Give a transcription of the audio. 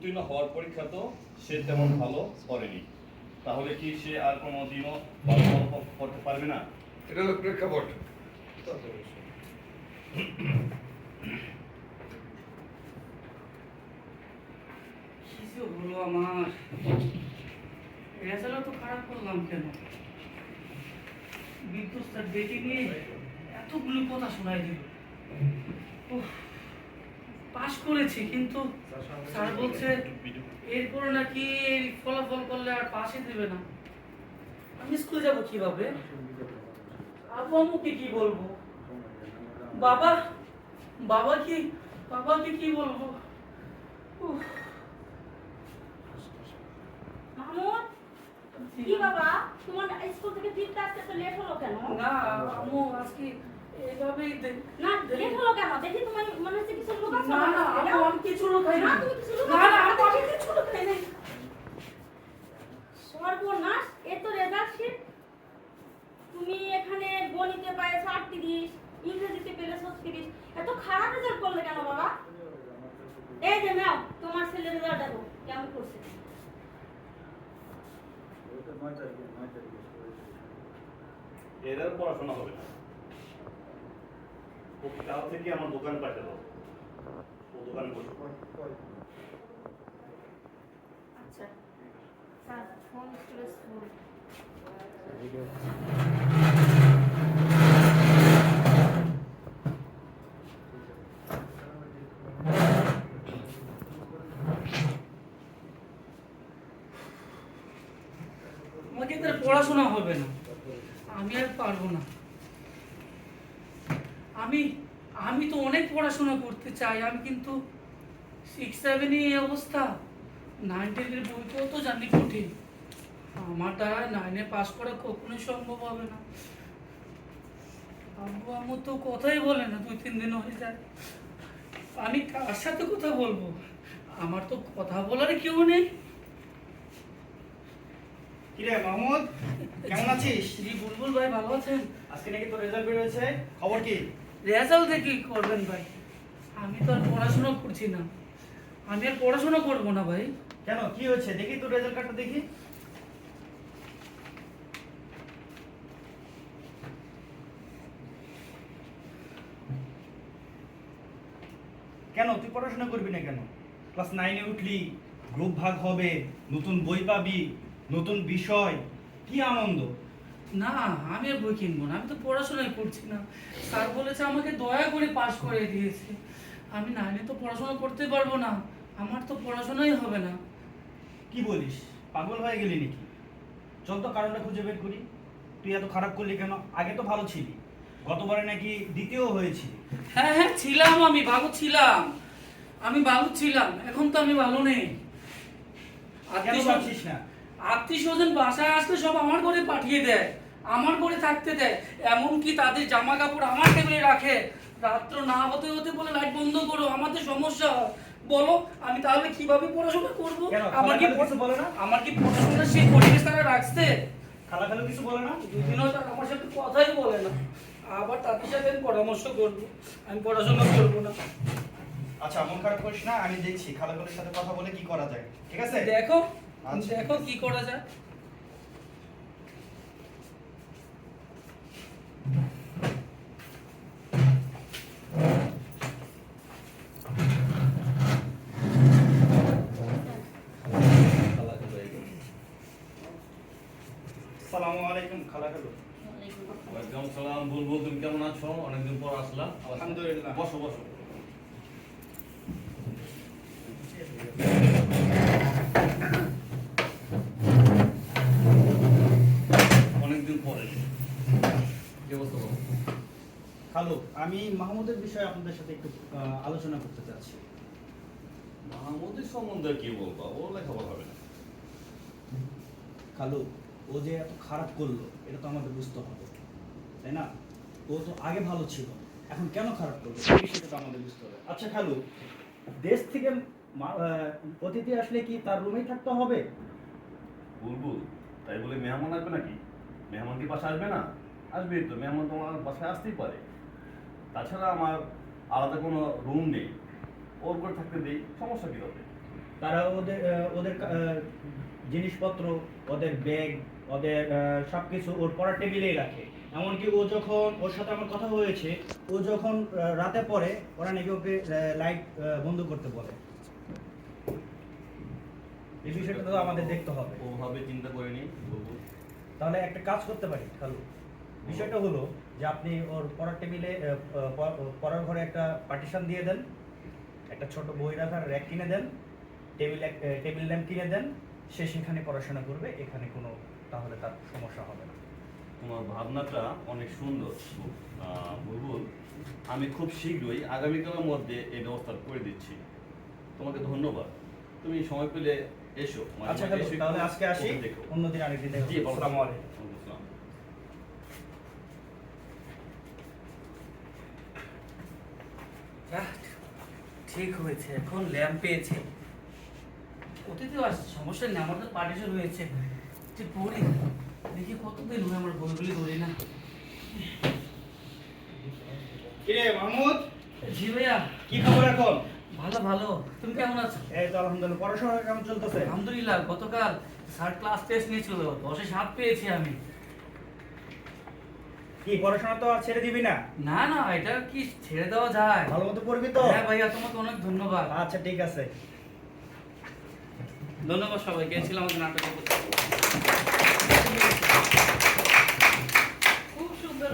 উত্তীর্ণ হওয়ার পরীক্ষা তো সে তেমন ভালো করেনি। তাহলে কি সে আর কোনো দিনও ভালো করতে পারবে না? এটা হলো প্রেক্ষাপট। হলো আমার? রেজাল্ট তো খারাপ করলাম কেন? বিদ্যুৎ স্যার ডেকে নিয়ে এতগুলো কথা শোনাই দিল। উফ, পাশ করেছি, কিন্তু স্যার বলছে এরপরে নাকি ফলাফল করলে আর পাশে দেবে না। আমি স্কুলে যাব কীভাবে? আব্বু আম্মুকে কি বলব? বাবা বাবা কি, বাবাকে কি বলব? মামুন, কি বাবা? তোমার স্কুল থেকে ফিরতে আসতে তো লেট হলো কেন? না আম্মু, আজকে এভাবেই না লেট হলো কেন? দেখি তোমার মনে হচ্ছে কিছু লোক আছে না না আমি কিছু লুকাই না না। তুমি কিছু না না না, আমি দেখি। কিছু লুকাই নাই সর্বনাশ এ তো রেজাল্ট শিট তুমি এখানে গণিতে পাইছো আটত্রিশ ইংরেজিতে পেলে ছত্রিশ। এত খারাপ রেজাল্ট করলে কেন বাবা? এই যে নাও তোমার ছেলের রেজাল্ট দেখো কেমন করছে। এর পড়াশোনা হবে না। ওকে কাল থেকে আমার দোকান দাও ও দোকানে বসে। আচ্ছা। স্যার ফোন স্টোরেজ ফুল আমাকে তার পড়াশোনা হবে না। আমি আর পারব না। আমি আমি তো অনেক পড়াশোনা করতে চাই আমি কিন্তু সিক্স সেভেনে এই অবস্থা। নাইন টেনের বই তো জানি কঠিন। আমার দ্বারা নাইনে পাস করা কখনোই সম্ভব হবে না। আব্বু আম্মু তো কথাই বলে না দুই তিন দিন হয়ে যায়। আমি কার সাথে কথা বলব? আমার তো কথা বলার কেউ নেই। কিরে মাহমুদ? কেমন আছিস? জি বুলবুল ভাই ভালো আছেন? আজকে নাকি তোর রেজাল্ট বেরিয়েছে? খবর কি? রেজাল্ট দেখে করবেন ভাই? আমি তো আর পড়াশোনা করছি না। আমি আর পড়াশোনা করব না ভাই। কেন? কি হচ্ছে দেখি তোর রেজাল্ট কার্ডটা দেখি। কেন? তুই পড়াশোনা করবি না কেন? ক্লাস নাইনে উঠলি গ্রুপ ভাগ হবে, নতুন বই পাবি, নতুন বিষয়, কি আনন্দ? না আমি আর বই কিনবো না আমি তো পড়াশোনাই করছি না। স্যার বলেছে আমাকে দয়া করে পাস করে দিয়েছে। আমি নাইনে তো পড়াশোনা করতে পারব না আমার তো পড়াশোনাই হবে না। কি বলিস? পাগল হয়ে গেলি নাকি? চল তো কারণটা খুঁজে বের করি। তুই এত খারাপ করলি কেন? আগে তো ভালো ছিলি। গতবারে নাকি দ্বিতীয় হয়েছিলি হ্যাঁ হ্যাঁ ছিলাম আমি ভালো ছিলাম। আমি ভালো ছিলাম এখন তো আমি ভালো নেই। কেন ভাবছিস না? আত্মীয় স্বজন বাসায় আসলে সব আমার ঘরে পাঠিয়ে দেয় আমার ঘরে থাকতে দেয়। এমনকি তাদের জামা কাপড় আমার টেবিলে রাখে। রাত্র না হতে হতে বলে লাইট বন্ধ করো আমাদের সমস্যা হয়। বলো আমি তাহলে কীভাবে পড়াশোনা করব? আমার কি বলে না? আমার কি পড়াশোনা সেই পরিবেশ তারা রাখছে? খালা খালু কিছু বলে না? দুদিনও তারা আমার সাথে কথাই বলে না। আবার তাদের সাথে আমি পরামর্শ করব। আমি পড়াশোনা করব না। আচ্ছা মন খারাপ করিস না আমি দেখছি খালা খালুর সাথে কথা বলে কি করা যায়। ঠিক আছে? দেখো। দেখো কি করা যায়। আসসালামু আলাইকুম খালা খালু। ওয়ালাইকুম সালাম বলব তুমি কেমন আছো? অনেকদিন পর আসলা আলহামদুলিল্লাহ। বসো বসো। কি অবস্থা বলো? খালু আমি মাহমুদের বিষয়ে আপনাদের সাথে একটু আলোচনা করতে চাচ্ছি। মাহমুদের সম্বন্ধে কি বলব? ও লেখাপড়া হবে না। খালু ও যে এত খারাপ করল এটা তো আমাদের বুঝতে হবে তাই না? ও তো আগে ভালো ছিল এখন কেন খারাপ করল? এই বিষয়টা তো আমাদের বুঝতে হবে। আচ্ছা খালু দেশ থেকে অতিথি আসলে কি তার রুমেই থাকতে হবে? বুলবুল তাই বলে মেহমান আসবে নাকি? মেহমান কি পাশে আসবে না? আসবে তো মেহমান তো আমার বাসায় আসতেই পারে। তাছাড়া আমার আলাদা কোনো রুম নেই। ওর করে থাকতে দিই সমস্যা কী হবে? তারা ওদের ওদের জিনিসপত্র ওদের ব্যাগ ওদের সব কিছু ওর পড়ার টেবিলেই রাখে। এমনকি ও যখন ওর সাথে আমার কথা হয়েছে ও যখন রাতে পড়ে ওরা নাকি ওকে লাইট বন্ধ করতে বলে। এই বিষয়টা তো আমাদের দেখতে হবে। ওভাবে চিন্তা করিনি বুলবুল তাহলে একটা কাজ করতে পারি খালু বিষয়টা হলো যে আপনি ওর পড়ার টেবিলে পড়ার ঘরে একটা পার্টিশন দিয়ে দেন একটা ছোট বই রাখার র্যাক কিনে দেন টেবিল টেবিল ল্যাম্প কিনে দেন সে সেখানে পড়াশোনা করবে এখানে কোনো তাহলে তার সমস্যা হবে না। তোমার ভাবনাটা অনেক সুন্দর বুলবুল আমি খুব শীঘ্রই আগামীকালের মধ্যে এই ব্যবস্থা করে দিচ্ছি। তোমাকে ধন্যবাদ। তুমি সময় পেলে এসো আচ্ছা মাঝে তাহলে আজকে আসি। অন্যদিন আরেকদিন দেখো। জি আসসালামু আলাইকুম। ঠিক হয়েছে এখন ল্যাম্প পেয়েছে। অতীতেও আসছে সমস্যা নেই আমার তো পার্টিশন হয়েছে। যে পড়ি দেখি কতদিন হয় আমার বইগুলি ধরি না। কিরে মাহমুদ? জি ভাইয়া। কি খবর এখন? ভালো ভালো। তুমি কেমন আছো? এই তো আলহামদুলিল্লাহ। পড়াশোনা কেমন চলতেছে? আলহামদুলিল্লাহ গতকাল স্যার ক্লাস টেস্ট নিয়েছিল। দশে সাত পেয়েছি আমি। কি পড়াশোনা তো আর ছেড়ে দিবি না? না না এটা কি ছেড়ে দেওয়া যায়? ভালো মতো পড়বি তো। হ্যাঁ ভাইয়া তোমাকে অনেক ধন্যবাদ। আচ্ছা ঠিক আছে। ধন্যবাদ সবাইকে। ছিলাম আমাদের নাটক খুব সুন্দর।